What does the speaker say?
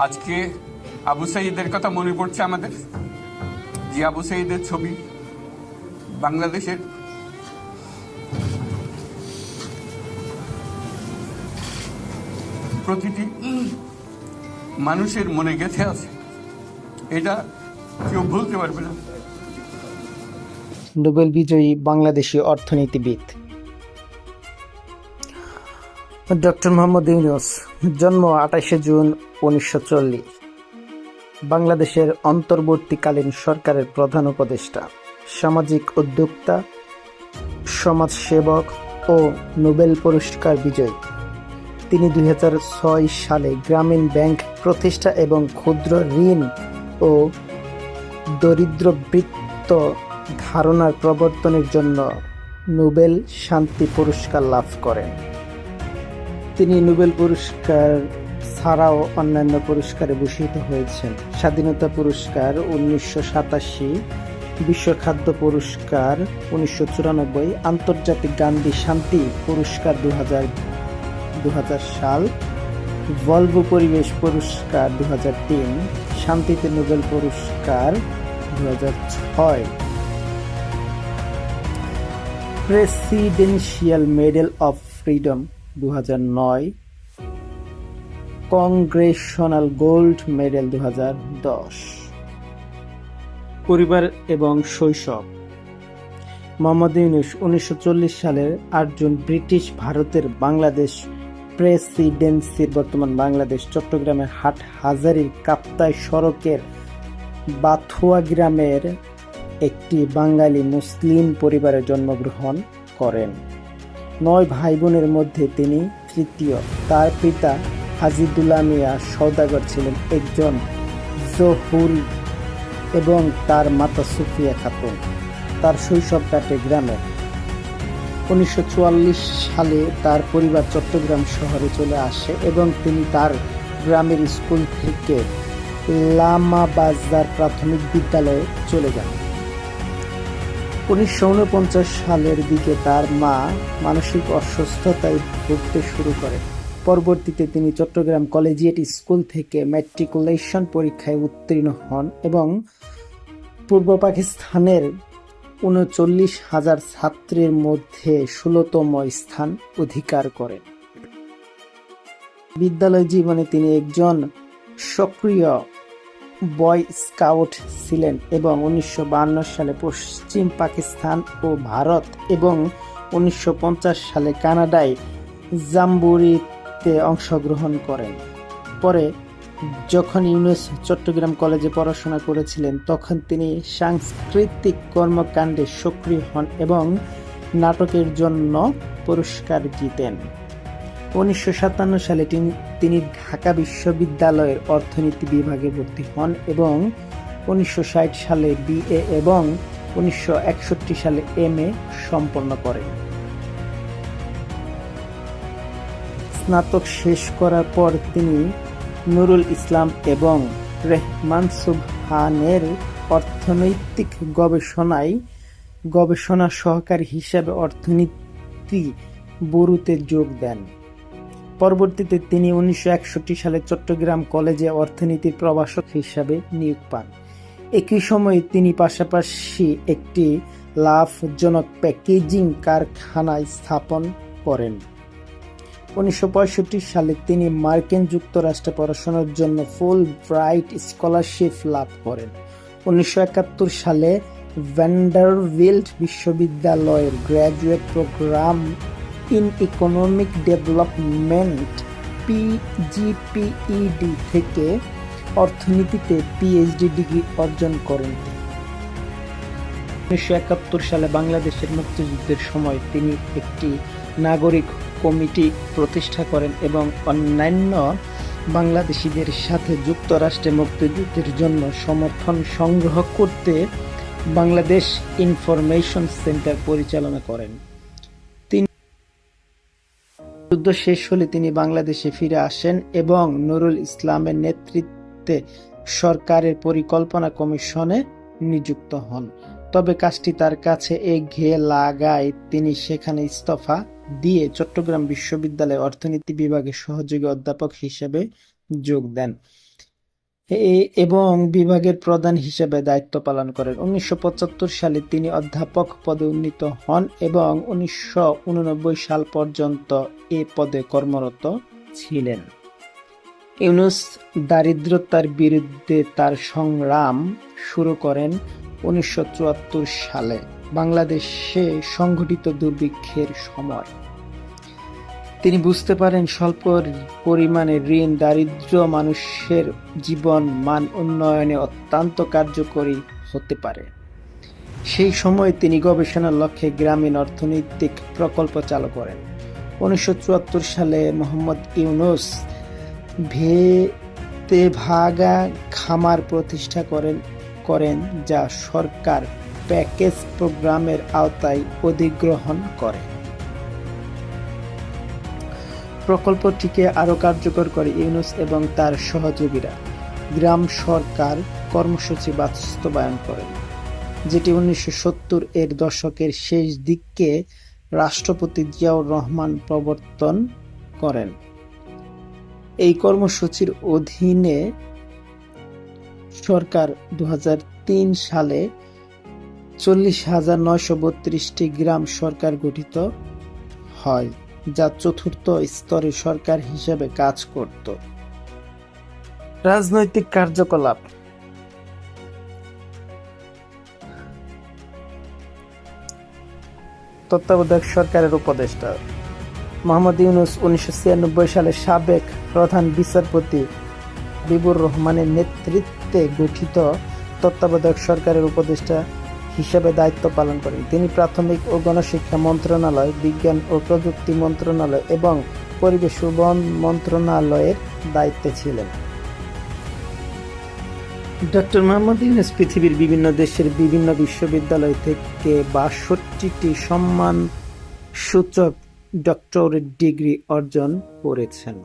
আজকে আবু সাইদের কথা মনে পড়ছে আমাদের? যে আবু সাইদের ছবি। বাংলাদেশের। প্রতিটি মানুষের মনে গেঁথে আছে। এটা কেউ ভুলতে পারবে না। নোবেল বিজয়ী বাংলাদেশি অর্থনীতিবিদ ডক্টর মোহাম্মদ ইউনুস, জন্ম আঠাশে জুন উনিশশো চল্লিশ। বাংলাদেশের অন্তর্বর্তীকালীন সরকারের প্রধান উপদেষ্টা, সামাজিক উদ্যোক্তা, সমাজসেবক ও নোবেল পুরস্কার বিজয়ী। তিনি দু হাজার ছয় সালে গ্রামীণ ব্যাংক প্রতিষ্ঠা এবং ক্ষুদ্র ঋণ ও দরিদ্রবৃত্ত ধারণার প্রবর্তনের জন্য নোবেল শান্তি পুরস্কার লাভ করেন। তিনি নোবেল পুরস্কার ছাড়াও অন্যান্য পুরস্কারে ভূষিত হয়েছেন। স্বাধীনতা পুরস্কার উনিশশো সাতাশি, বিশ্ব খাদ্য পুরস্কার উনিশশো চুরানব্বই, আন্তর্জাতিক গান্ধী শান্তি পুরস্কার দু হাজার সাল, ভলভো পরিবেশ পুরস্কার দু হাজার তিন, শান্তিতে নোবেল পুরস্কার দু হাজার ছয়। প্রেসিডেন্সিয়াল মেডেল অফ ফ্রিডম দু নয় কংগ্রেশনাল গোল্ড মেডেল দু দশ। পরিবার এবং শৈশব। মোহাম্মদ ইউনুস উনিশশো চল্লিশ সালের আটজন ব্রিটিশ ভারতের বাংলাদেশ প্রেসিডেন্সির বর্তমান বাংলাদেশ চট্টগ্রামের হাট হাজারির কাপ্তাই সড়কের বাথুয়া গ্রামের একটি বাঙালি মুসলিম পরিবারে জন্মগ্রহণ করেন। নয় ভাই বোনের মধ্যে তিনি তৃতীয়। তার পিতা হাজিদুল্লাহ মিয়া সৌদাগর ছিলেন একজন জহুরি এবং তার মাতা সুফিয়া খাতুন। তার শৈশব কাটে গ্রামে। উনিশশো চুয়াল্লিশ সালে তার পরিবার চট্টগ্রাম শহরে চলে আসে এবং তিনি তার গ্রামের স্কুল থেকে লামা বাজার প্রাথমিক বিদ্যালয়ে চলে যান। উনিশশো উনপঞ্চাশ সালের দিকে তার মা মানসিক অসুস্থতায় ভুগতে শুরু করে। পরবর্তীতে তিনি চট্টগ্রাম কলেজিয়েট স্কুল থেকে ম্যাট্রিকুলেশন পরীক্ষায় উত্তীর্ণ হন এবং পূর্ব পাকিস্তানের উনচল্লিশ হাজার ছাত্রের মধ্যে ষোলতম স্থান অধিকার করেন। বিদ্যালয় জীবনে তিনি একজন সক্রিয় বয় স্কাউট ছিলেন এবং উনিশশো সালে পশ্চিম পাকিস্তান ও ভারত এবং উনিশশো পঞ্চাশ সালে কানাডায় জাম্বুরিতে অংশগ্রহণ করেন। পরে যখন ইউনুস চট্টগ্রাম কলেজে পড়াশোনা করেছিলেন, তখন তিনি সাংস্কৃতিক কর্মকাণ্ডে সক্রিয় হন এবং নাটকের জন্য পুরস্কার জিতেন। উনিশশো সাতান্ন সালে তিনি- ঢাকা বিশ্ববিদ্যালয়ের অর্থনীতি বিভাগে ভর্তি হন এবং উনিশশো ষাট সালে বিএ এবং উনিশশো একষট্টি সালে এম এ সম্পন্ন করেন। স্নাতক শেষ করার পর তিনি নুরুল ইসলাম এবং রেহমান সুবহানের অর্থনৈতিক গবেষণায় গবেষণা সহকারী হিসাবে অর্থনীতি বরুতে যোগ দেন। পরবর্তীতে তিনি উনিশশো একষট্টি সালে চট্টগ্রাম কলেজে অর্থনীতির প্রভাষক হিসাবে নিয়োগ পান। একই সময়ে তিনি পাশাপাশি একটি লাভজনক প্যাকেজিং কারখানা স্থাপন করেন। উনিশশো পঁয়ষট্টি সালে তিনি মার্কিন যুক্তরাষ্ট্রে পড়াশোনার জন্য ফুল ব্রাইট স্কলারশিপ লাভ করেন। উনিশশো একাত্তর সালে ভ্যান্ডারভিল্ট বিশ্ববিদ্যালয়ের graduate program in economic development PGPED থেকে অর্থনীতিতে পিএইচডি ডিগ্রি অর্জন করেন উনিশশো একাত্তর সালে বাংলাদেশের মুক্তিযুদ্ধের সময় তিনি একটি নাগরিক কমিটি প্রতিষ্ঠা করেন এবং অন্যান্য বাংলাদেশিদের সাথে যুক্তরাষ্ট্রে মুক্তিযুদ্ধের জন্য সমর্থন সংগ্রহ করতে বাংলাদেশ ইনফরমেশন সেন্টার পরিচালনা করেন। যুদ্ধ শেষ হলে তিনি বাংলাদেশে ফিরে আসেন এবং নুরুল ইসলামের নেতৃত্বে সরকারের পরিকল্পনা কমিশনে নিযুক্ত হন। তবে কাজটি তার কাছে এগিয়ে লাগায় তিনি সেখানে ইস্তফা দিয়ে চট্টগ্রাম বিশ্ববিদ্যালয়ে অর্থনীতি বিভাগে সহযোগী অধ্যাপক হিসেবে যোগ দেন। এ- এবং বিভাগের প্রধান হিসেবে দায়িত্ব পালন করেন। উনিশশো পঁচাত্তর সালে তিনি অধ্যাপক পদে উন্নীত হন এবং উনিশশো উননব্বই সাল পর্যন্ত এ পদে কর্মরত ছিলেন। ইউনুস দারিদ্রতার বিরুদ্ধে তার সংগ্রাম শুরু করেন উনিশশো চুয়াত্তর সালে, বাংলাদেশে সংঘটিত দুর্ভিক্ষের সময়। তিনি বুঝতে পারেন স্বল্প পরিমাণে ঋণ দারিদ্র মানুষের জীবন মান উন্নয়নে অত্যন্ত কার্যকরী হতে পারে। সেই সময় তিনি গবেষণার লক্ষ্যে গ্রামীণ অর্থনৈতিক প্রকল্প চালু করেন। উনিশশো চুয়াত্তর সালে মোহাম্মদ ইউনুস ভেতেভাগা খামার প্রতিষ্ঠা করেন করেন যা সরকার প্যাকেজ প্রোগ্রামের আওতায় অধিগ্রহণ করে। প্রকল্পটিকে আরও কার্যকর করে ইউনুস এবং তার সহযোগীরা। গ্রাম সরকার কর্মসূচি বাস্তবায়ন করেন, যেটি উনিশশো সত্তর এর দশকের শেষ দিককে রাষ্ট্রপতি জিয়াউর রহমান প্রবর্তন করেন। এই কর্মসূচির অধীনে সরকার দু হাজার তিন সালে চল্লিশ হাজার নয়শো বত্রিশটি গ্রাম সরকার গঠিত হয়। যা চতুর্থ স্তরে সরকার হিসেবে কাজ করত। রাজনৈতিক কার্যকলাপ। তত্ত্বাবধায়ক সরকারের উপদেষ্টা। মোহাম্মদ ইউনুস উনিশশো ছিয়ানব্বই সালে সাবেক প্রধান বিচারপতি হাবিবুর রহমানের নেতৃত্বে গঠিত তত্ত্বাবধায়ক সরকারের উপদেষ্টা হিসেবে দায়িত্ব পালন করেন। তিনি প্রাথমিক ও গণশিক্ষা মন্ত্রণালয়, বিজ্ঞান ও প্রযুক্তি মন্ত্রণালয় এবং পরিবেশ বন মন্ত্রণালয়ের দায়িত্বে ছিলেন। ডক্টর মোহাম্মদ ইউনুস পৃথিবীর বিভিন্ন দেশের বিভিন্ন বিশ্ববিদ্যালয় থেকে বাষট্টিটি সম্মান সূচক ডক্টরেট ডিগ্রি অর্জন করেছেন।